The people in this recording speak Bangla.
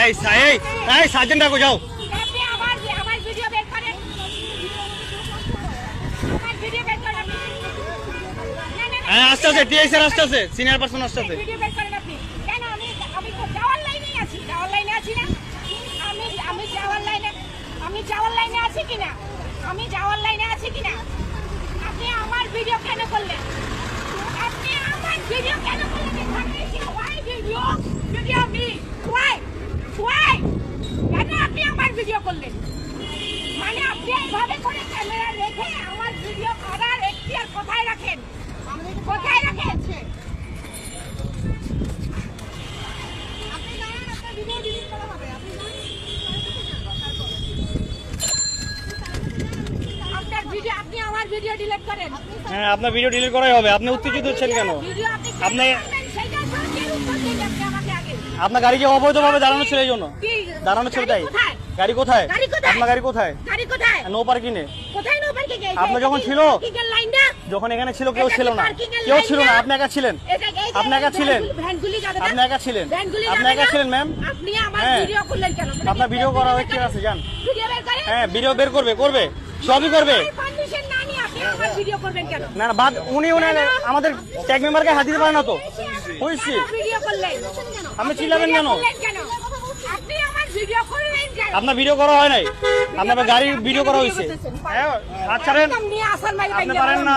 এই সা- এই সার্জেন্ট ডাকো হ্যাঁ আসতে আছে টিআই স্যার আসতে আছে সিনিয়র পার্সন আসতে। আছে ভিডিও বের করেন আপনি। কেন আমি আমি তো যাওয়ার লাইনেই আছি, যাওয়ার লাইনে আছি না। আমি আমি যাওয়ার লাইনে, আমি যাওয়ার লাইনে আছি কিনা আমি যাওয়ার লাইনে আছি কিনা আপনি আমার ভিডিও কেন করলেন? আপনি আমার ভিডিও কেন করলেন? Why video video me why why, কেন আপনি আমার ভিডিও করলেন? মানে আপনি এইভাবে করে ক্যামেরা রেখে আমার ভিডিও ডিলিট করেন। হ্যাঁ আপনার ভিডিও ডিলিট করাই হবে। আপনি উত্তেজিত হচ্ছেন কেন? আপনি আপনার গাড়ি কি অবৈধভাবে দাঁড়ানো ছিল এই জন্য? দাঁড়ানো ছিল তাই? গাড়ি কোথায়? আপনার গাড়ি কোথায়? নো পার্কিং এ আপনার যখন ছিল? যখন এখানে ছিল কেউ ছিল না। কেউ ছিল না? আপনি একা ছিলেন। আপনি একা ছিলেন? আপনি একা ছিলেন। আপনি একা ছিলেন ম্যাম হ্যাঁ। আপনার ভিডিও করা হচ্ছে আছে যান। হ্যাঁ ভিডিও বের করবে করবে। সবই করবে পারমিশন না নিয়ে আপনি আমার ভিডিও করবেন কেন? না না বাদ উনি উনি আমাদের ট্যাগ মেম্বারকে হাত দিতে পারে না তো। হয়েছে আপনি চিল্লাবেন কেন? আপনার ভিডিও করা হয় নাই? আপনার গাড়ির ভিডিও করা হয়েছে। হ্যাঁ আচ্ছা আপনি পারেন না।